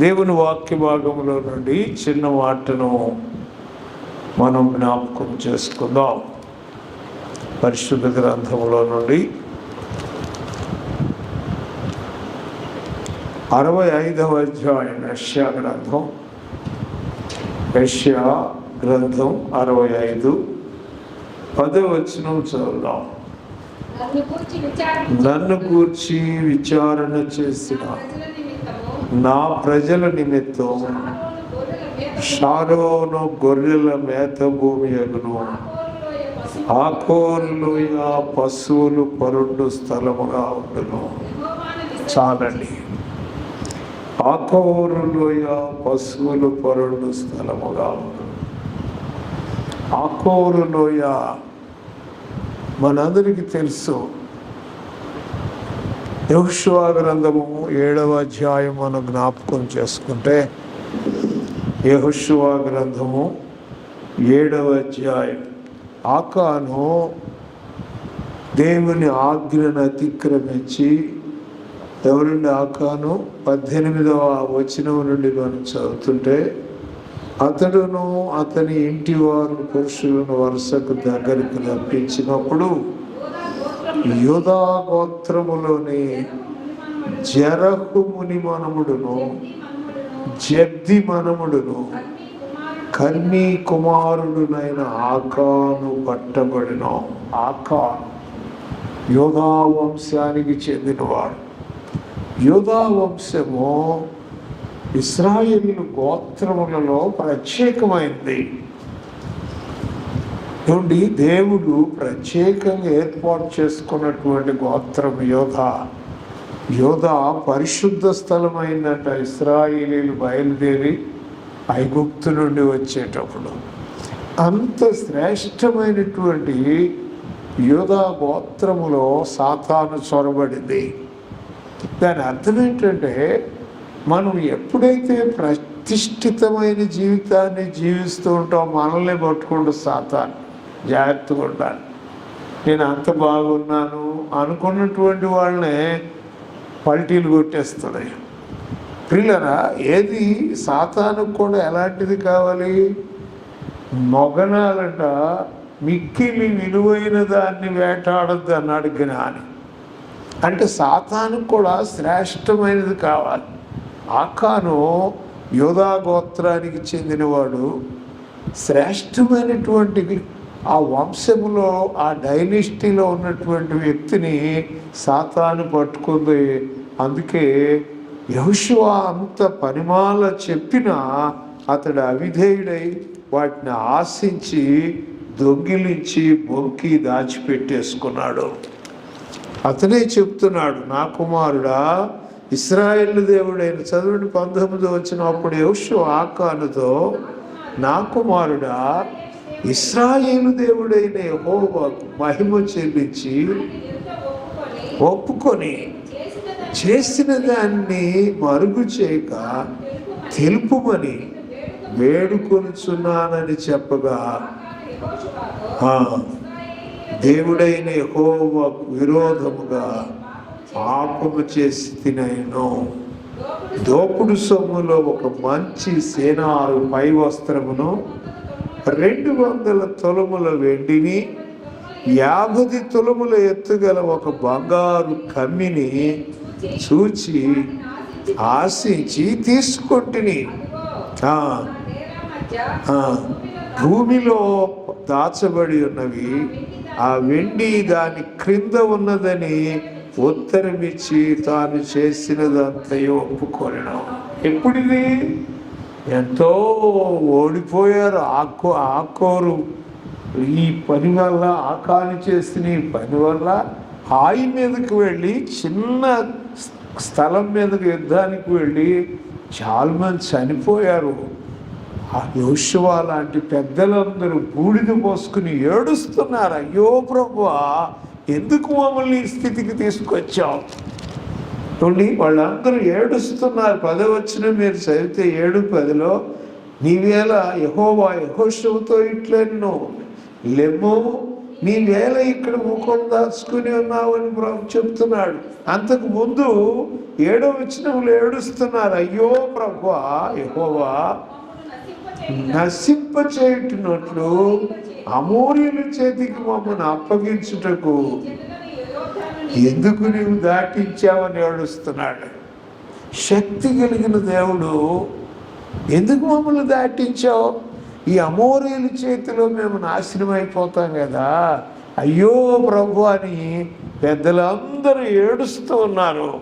దేవుని వాక్య భాగంలో నుండి చిన్న మాటను మనం జ్ఞాపకం చేసుకుందాం. పరిశుద్ధ గ్రంథంలో నుండి అరవై ఐదవ అధ్యాయం యష్యా గ్రంథం. యష్యా గ్రంథం అరవై ఐదు పదవచనం చదువుదాం. నన్ను గూర్చి విచారించి నన్ను కూర్చి విచారణ చేసిన నా ప్రజల నిమిత్తం షారోను గొర్రెల మేత భూమి అగును ఆకోరులోయ పశువులు పరుండు స్థలముగా ఉండును. చాలండి. ఆకోరులోయ పశువులు పరుండు స్థలముగా ఉండును. ఆకోరులోయ మనందరికీ తెలుసు యహోషువా గ్రంథము ఏడవ అధ్యాయం మనం జ్ఞాపకం చేసుకుంటే యహుషువా గ్రంథము ఏడవ అధ్యాయం. ఆకాను దేవుని ఆజ్ఞను అతిక్రమించి ఎవరుండి ఆకాను? పద్దెనిమిదవ వచనం నుండి మనం చదువుతుంటే అతడును అతని ఇంటి వారు పురుషులను వరుసకు దగ్గరికి రప్పించినప్పుడు యూదా గోత్రములోని జరహు ముని మనముడును జబ్ది మనముడును కన్నీ కుమారుడునైన ఆకాను పట్టబడిన ఆకా యోధా వంశానికి చెందినవాడు. యోధా వంశము ఇస్రాయిల్ గోత్రములలో ప్రత్యేకమైంది. నుండి దేవుడు ప్రత్యేకంగా ఏర్పాటు చేసుకున్నటువంటి గోత్రం యోధ. యోధ పరిశుద్ధ స్థలమైందట. ఇస్రాయిలీలు బయలుదేరి ఐగుప్తు నుండి వచ్చేటప్పుడు. అంత శ్రేష్టమైనటువంటి యోధా గోత్రములో సాతాను చొరబడింది. దాని అర్థం ఏంటంటే మనం ఎప్పుడైతే ప్రతిష్ఠితమైన జీవితాన్ని జీవిస్తూ ఉంటాం మనల్ని పట్టుకుంటూ సాతాను. జాగ్రత్తగా ఉండాలి. నేను అంత బాగున్నాను అనుకున్నటువంటి వాళ్ళనే పల్టీలు కొట్టేస్తుంది పిల్లరా ఏది సాతానుకు కూడా ఎలాంటిది కావాలి? మొగనాలంట మిక్కిలి విలువైన దాన్ని వేటాడద్దు అన్నాడు జ్ఞాని. అంటే సాతానికి కూడా శ్రేష్టమైనది కావాలి. ఆకాను యోధా గోత్రానికి చెందినవాడు శ్రేష్టమైనటువంటి ఆ వంశములో ఆ డైనిస్టీలో ఉన్నటువంటి వ్యక్తిని సాతాను పట్టుకుంది. అందుకే యహుశివ అంత పరిమాల చెప్పినా అతడు అవిధేయుడై వాటిని ఆశించి దొంగిలించి బొంకి దాచిపెట్టేసుకున్నాడు. అతనే చెప్తున్నాడు నా కుమారుడా ఇస్రాయేల్ దేవుడైన చదువుని పంతొమ్మిది వచ్చినప్పుడు యహుశివ ఆకానుతో నా కుమారుడా ఇస్రాయేలు దేవుడైన యహోవాకు మహిమ చెల్లించి ఒప్పుకొని చేసిన దాన్ని మరుగు చేయక తెలుపుమని వేడుకొనుచున్నానని చెప్పగా దేవుడైన యహోవాకు విరోధముగా పాపము చేసి తినను. దోపుడు సొమ్ములో ఒక మంచి సేనారు పై వస్త్రమును రెండు వందల తొలముల వెండిని యాభై తొలముల ఎత్తుగల ఒక బంగారు కమ్మిని చూచి ఆశించి తీసుకుంటుని. భూమిలో దాచబడి ఉన్నవి ఆ వెండి దాని క్రింద ఉన్నదని ఉత్తరమిచ్చి తాను చేసినదంతయో ఒప్పుకోనడం ఎప్పుడిది? ఎంతో ఓడిపోయారు. ఆకు ఆకోరు. ఈ పని వల్ల ఆకాని చేసిన ఈ పని వల్ల హాయి మీదకి వెళ్ళి చిన్న స్థలం మీదకి యుద్ధానికి వెళ్ళి చాలామంది చనిపోయారు. ఆ యోశువా లాంటి పెద్దలందరూ బూడిద పోసుకుని ఏడుస్తున్నారు. అయ్యో ప్రభువా ఎందుకు మమ్మల్ని ఈ స్థితికి తీసుకొచ్చావు? చూడండి వాళ్ళందరూ ఏడుస్తున్నారు. పదవచ్చిన మీరు చదివితే ఏడు పదిలో నీవేళ యహోవా యహోశవుతో ఇట్లెన్నో లెమ్ము నీ వేళ ఇక్కడ ముఖం దాచుకుని ఉన్నావని ప్రభు చెప్తున్నాడు. అంతకు ముందు ఏడో వచ్చినప్పుడు ఏడుస్తున్నారు అయ్యో ప్రభు యహోవా నశింప చేయుటినట్లు అమూల్యుల చేతికి మమ్మల్ని అప్పగించుటకు ఎందుకు నీవు దాటించావని ఏడుస్తున్నాడు? శక్తి కలిగిన దేవుడు ఎందుకు మమ్మల్ని దాటించావు? ఈ అమోరీల చేతిలో మేము నాశనం అయిపోతాం కదా. అయ్యో ప్రభు అని పెద్దలందరూ ఏడుస్తూ ఉన్నారు.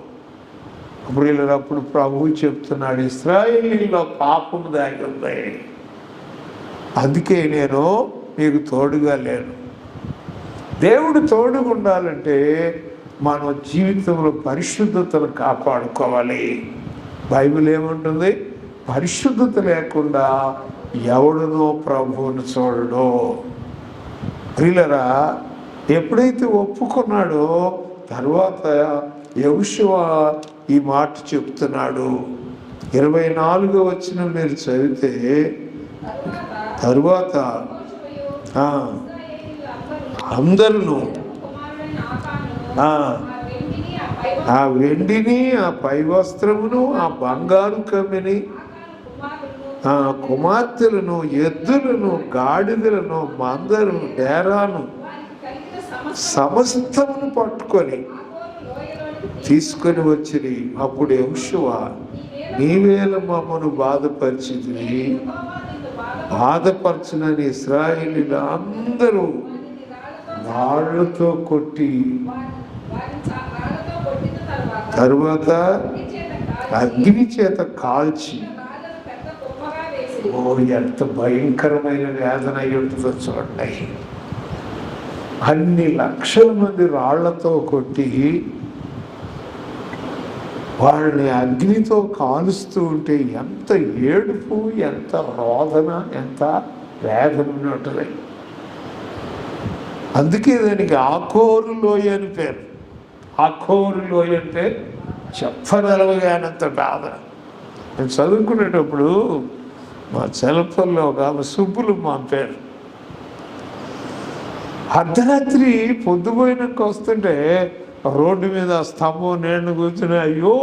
అప్పుడు అప్పుడు ప్రభువు చెప్తున్నాడు ఇస్రాయేలీలో పాపం దాగి ఉంది. అందుకే నేను మీకు తోడుగా లేను. దేవుడు తోడుగా ఉండాలంటే మన జీవితంలో పరిశుద్ధతను కాపాడుకోవాలి. బైబిల్ ఏముంటుంది? పరిశుద్ధత లేకుండా ఎవడునో ప్రభువును చూడడు. ప్రిలరా ఎప్పుడైతే ఒప్పుకున్నాడో తర్వాత యవశివ ఈ మాట చెప్తున్నాడు. ఇరవై నాలుగో వచ్చిన మీరు చదివితే తరువాత అందరూ ఆ, వెండిని ఆ పై వస్త్రమును ఆ బంగారు కమ్మిని ఆ కుమార్తెలను ఎద్దులను గాడిదలను మందరు డేరాను సమస్తమును పట్టుకొని తీసుకొని వచ్చిరి. అప్పుడు యంశువ నీవేల మమ్మను బాధపరిచింది బాధపరచునని ఇస్రాయేలీలు అందరూ వాళ్ళతో కొట్టి తర్వాత తరువాత అగ్ని చేత కాల్చి. ఓ ఎంత భయంకరమైన వేదన అయి ఉంటుందో చూడండి. అన్ని లక్షల మంది రాళ్ళతో కొట్టి వాళ్ళని అగ్నితో కాలుస్తూ ఉంటే ఎంత ఏడుపు ఎంత రోదన ఎంత వేదన ఉంటుంది అందుకే దానికి ఆకోరు లోయ అని పేరు. ఆకోరు లోయ అంటే చెప్పదలవగానంత బాధ. నేను చదువుకునేటప్పుడు మా చెలపల్లో ఒక ఆమె సుబ్బులు మా పేరు అర్ధరాత్రి పొద్దుపోయినాక వస్తుంటే రోడ్డు మీద స్తంభం నేను కూర్చుని అయ్యో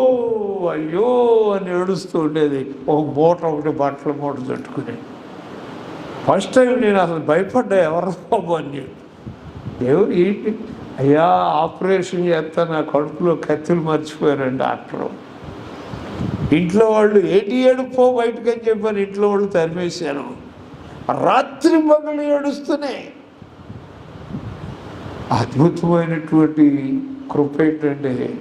అయ్యో అని ఏడుస్తూ ఉండేది. ఒక మూట ఒకటి బట్టల మూట చుట్టుకుని. ఫస్ట్ టైం నేను అసలు భయపడ్డా ఎవరు అని చెప్పి. దేవుడు ఏంటి? అయ్యా ఆపరేషన్ చేస్తా నా కడుపులో కత్తులు మర్చిపోయారండి డాక్టరు. ఇంట్లో వాళ్ళు ఏటి ఏడుపో బయటకు అని చెప్పాను ఇంట్లో వాళ్ళు తరిమేశాను రాత్రి పగలు ఏడుస్తూనే. అద్భుతమైనటువంటి కృప ఏంటంటే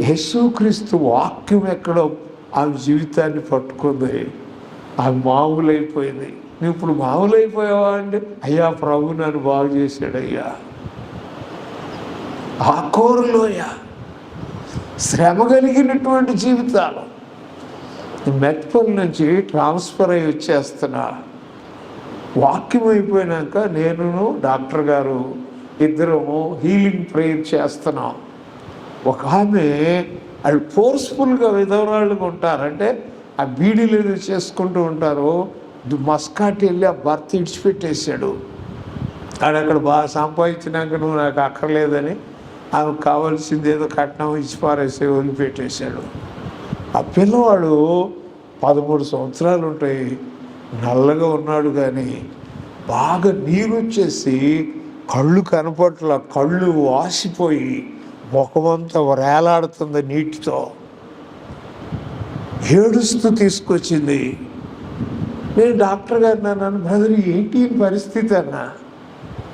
యేసుక్రీస్తు వాక్యం ఎక్కడో ఆమె జీవితాన్ని పట్టుకుంది. ఆమె మామూలైపోయింది. నువ్వు ఇప్పుడు మామూలైపోయావా అంటే అయ్యా ప్రభు నన్ను బాగు చేశాడయ్యా. ఆకోరులోయ ఆ కోరులోయ శ్రమ కలిగినటువంటి జీవితాలు. మెట్పల్ నుంచి ట్రాన్స్ఫర్ అయ్యి వచ్చేస్తున్నా వాక్యం అయిపోయినాక నేను డాక్టర్ గారు ఇద్దరము హీలింగ్ ప్రేయర్ చేస్తున్నాం. ఒక ఆమె వాళ్ళు ఫోర్స్ఫుల్గా విధవరాళ్ళుగా ఉంటారంటే ఆ బీడీలు ఏదో చేసుకుంటూ ఉంటారు మస్కాట్ వెళ్ళి ఆ భర్త ఇడిచిపెట్టేశాడు. ఆడ అక్కడ బాగా సంపాదించినాక నువ్వు నాకు అక్కర్లేదని ఆమెకు కావాల్సింది ఏదో కట్నం ఇచ్చి పారేసి వదిలిపెట్టేశాడు. ఆ పిల్లవాడు పదమూడు సంవత్సరాలు ఉంటాయి నల్లగా ఉన్నాడు కానీ బాగా నీరు వచ్చేసి కళ్ళు కనపట్ల కళ్ళు వాసిపోయి ముఖమంతా వేలాడుతుంది నీటితో. ఏడుస్తూ తీసుకొచ్చింది. నేను డాక్టర్ గారు నన్ను బ్రదర్ ఏంటి పరిస్థితి అన్నా?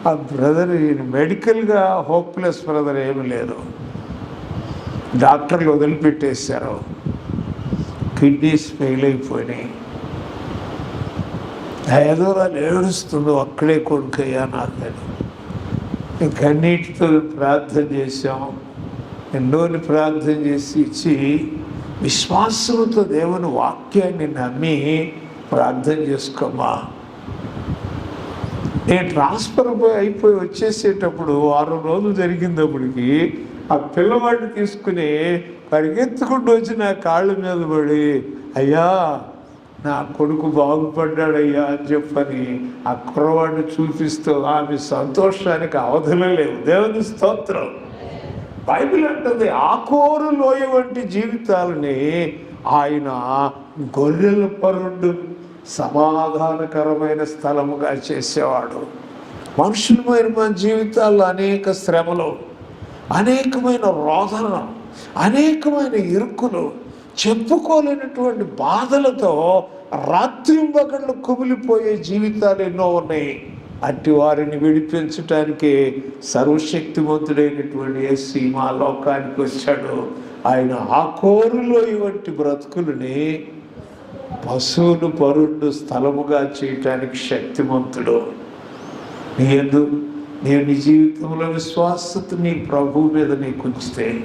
ఆ బ్రదర్ ఈయన మెడికల్గా హోప్లెస్ బ్రదర్ ఏమి లేదు. డాక్టర్లు వదిలిపెట్టేశారు. కిడ్నీస్ ఫెయిల్ అయిపోయినాయి. ఏదో వాళ్ళు ఏడుస్తుందో అక్కడే కొడుకయ్యా నాకు కన్నీటితో ప్రార్థన చేశాం. ఎన్నోని ప్రార్థన చేసి ఇచ్చి విశ్వాసంతో దేవుని వాక్యాన్ని నమ్మి ప్రార్థన చేసుకోమా నేను ట్రాన్స్ఫర్ అయిపోయి వచ్చేసేటప్పుడు వారం రోజులు జరిగినప్పటికి ఆ పిల్లవాడిని తీసుకుని పరిగెత్తుకుంటూ వచ్చి నా కాళ్ళ మీద పడి అయ్యా నా కొడుకు బాగుపడ్డాడయ్యా అని చెప్పని ఆ కుర్రవాడిని చూపిస్తూ ఆమె సంతోషానికి అవధులు లేవు. దేవుని స్తోత్రం. బైబిల్ అంటుంది ఆకోరు లోయ వంటి జీవితాలని ఆయన గొర్రెల పరుడు సమాధానకరమైన స్థలముగా చేసేవాడు. మనుషులమైన మన జీవితాల్లో అనేక శ్రమలు అనేకమైన రోదన అనేకమైన ఇరుకులు చెప్పుకోలేనటువంటి బాధలతో రాత్రింబగళ్ళు కుమిలిపోయే జీవితాలు ఎన్నో ఉన్నాయి. అట్టి వారిని విడిపించటానికి సర్వశక్తిమంతుడైనటువంటి యేసు మా లోకానికి వచ్చాడు. ఆయన ఆ కోరులో ఇవంటి బ్రతుకులని పశువులు పరుడు స్థలముగా చేయటానికి శక్తిమంతుడు. నీ ఎందు నేను నీ జీవితంలో విశ్వాసత నీ ప్రభు మీద నీకు ఉంచితే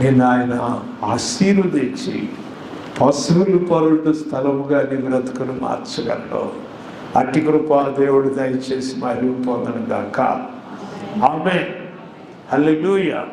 నేను ఆయన ఆశీర్వదించి పశువులు పరుడు స్థలముగా నీ బ్రతుకును మార్చగలడు అట్టి కృపా దేవుడు దయచేసి మరియు పొందను గాక ఆమె హల్లెలూయా.